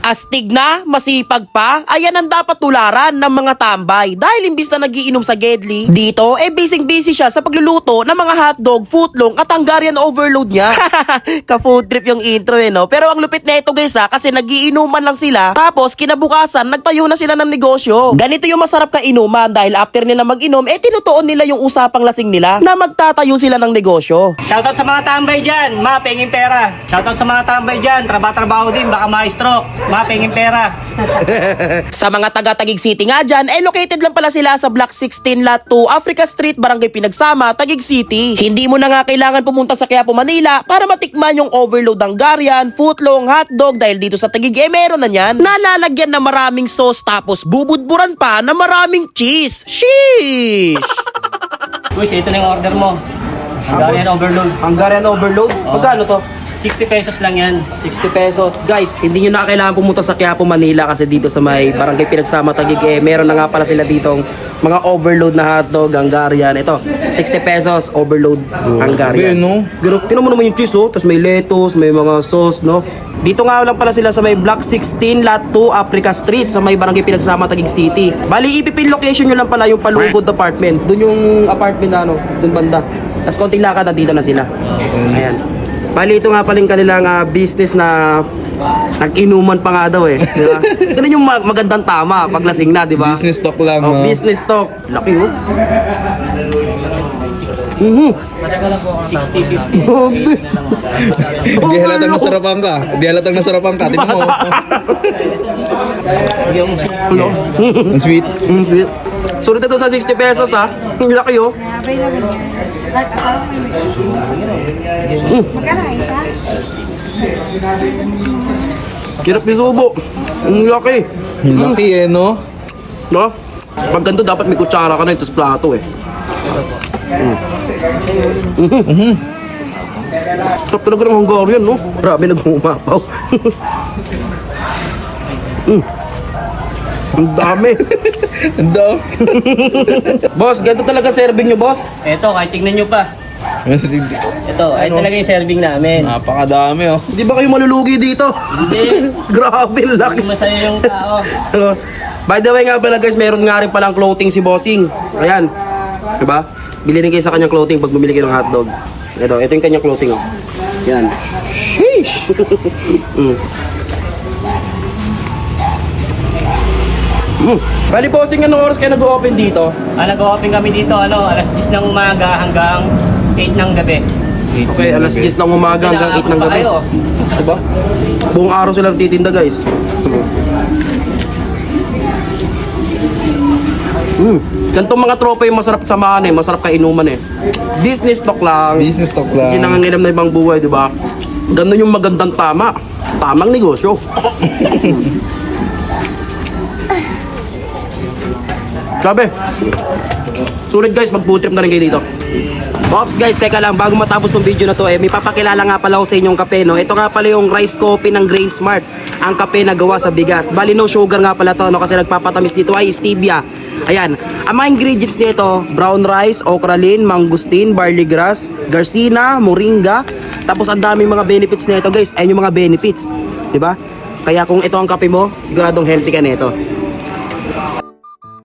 Astig na, masipag pa, ayan ang dapat tularan ng mga tambay. Dahil imbis na nagiinom sa Gedli, dito, eh busy-busy siya sa pagluluto ng mga hotdog, footlong at Hungarian overload niya. Ka-food trip yung intro eh, no? Pero ang lupit na ito guys ha, kasi nagiinuman lang sila, tapos kinabukasan, nagtayo na sila ng negosyo. Ganito yung masarap ka inuman dahil after nila mag-inom, eh tinutuon nila yung usapang lasing nila na magtatayo sila ng negosyo. Shoutout sa mga tambay dyan, ma, pera. Shoutout sa mga tambay dyan, trabaho-trabaho din, baka ma-stroke. Ma, pengin pera. Sa mga taga Taguig City nga dyan, eh located lang pala sila sa Block 16 Lot 2, Africa Street, Barangay Pinagsama, Taguig City. Hindi mo na nga kailangan pumunta sa Quiapo, Manila para matikman yung overload Hungarian, footlong, hotdog dahil dito sa Taguig eh meron na yan. Nalalagyan na maraming sauce tapos bubudburan pa na maraming cheese. Sheesh! Uy, ito na yung order mo. Hungarian overload. Hungarian overload? Magkano to? 60 pesos lang yan. 60 pesos. Guys, hindi nyo na kailangan pumunta sa Quiapo, Manila kasi dito sa may barangay Pinagsama Taguig eh, meron na nga pala sila ditong mga overload na hotdog, Hungarian. Ito, 60 pesos, overload Hungarian. Grabe, no? Pero tinan mo naman yung cheese, oh. Tapos may lettuce, may mga sauce, no? Dito nga lang pala sila sa may Block 16, Lot 2, Africa Street, sa may barangay Pinagsama Taguig City. Bali, ipipin location nyo lang pala yung Palugod apartment. Doon yung apartment na, ano, doon banda. Tapos konting lakad, nandito na sila. Ayan. Bali, ito nga pala yung kanilang ah, business na nag-inuman pa nga daw eh. Di ba? Ganun yung ma- magandang tama pag lasing na, di ba? Business talk lang, Oh, no? business talk. Laki oh. Mhm. 60, 50. Grabe. Hindi halatang nasarapan ka. Hindi halatang nasarapan ka. Tingnan mo. Mo? Ang sweet. Mm, sweet. Sulit na to sa 60 pesos ha. Ang laki oh. Magkano kayo isa? Hirap ni Subo. Ang laki. Ang laki eh, no? No? Pag ganito dapat may kutsara ka na ito sa plato eh. Mm. Mhm. Sarap talaga ng Hungarian, no? Grabe nag-umapaw. mm. Ang dami. Ang daw. boss, ganito talaga serving nyo, boss? Ito, kahit tignan nyo pa. Ito, ay talaga yung serving namin. Napakadami, oh. Di ba kayo malulugi dito? Hindi. Grabe, laki. Hindi masaya yung tao. By the way nga pala guys, meron nga rin palang clothing si Bossing. Ayan. Diba? Bili rin kayo sa kanyang clothing pag bumili kayo ng hotdog. Ito, ito yung kanyang clothing. Oh. Yan. Sheesh. Mm. Mm. Bali Bossing, anong oras kayo nag-open dito? Ah, nag-open kami dito, ano, alas 10 ng umaga hanggang 8 ng gabi. Okay, alas 10 ng umaga hanggang 8 ng gabi. kayo. Diba? Buong araw sila titinda guys. Mm. Ganitong mga tropa yung masarap samahan eh, masarap kainuman eh. Business talk lang. Business talk lang. Hindi nangangilam na ibang buhay, di ba? Ganun yung magandang tama. Tamang negosyo. Sabi. Sulit guys, mag-food trip na rin kayo dito. Ops guys, teka lang, bago matapos ng video na to, eh, may papakilala nga pala ako sa inyong kape, no? Ito nga pala yung rice coffee ng Grain Smart. Ang kape na gawa sa bigas. Bali, no sugar nga pala to, no? Kasi nagpapatamis dito ay stevia. Ayan. Ang mga ingredients nito, brown rice, okralin, mangustin, barley grass, garcina, moringa. Tapos ang daming mga benefits nito, guys. Ayun yung mga benefits. 'Di ba? Kaya kung ito ang kape mo, siguradong healthy ka nito.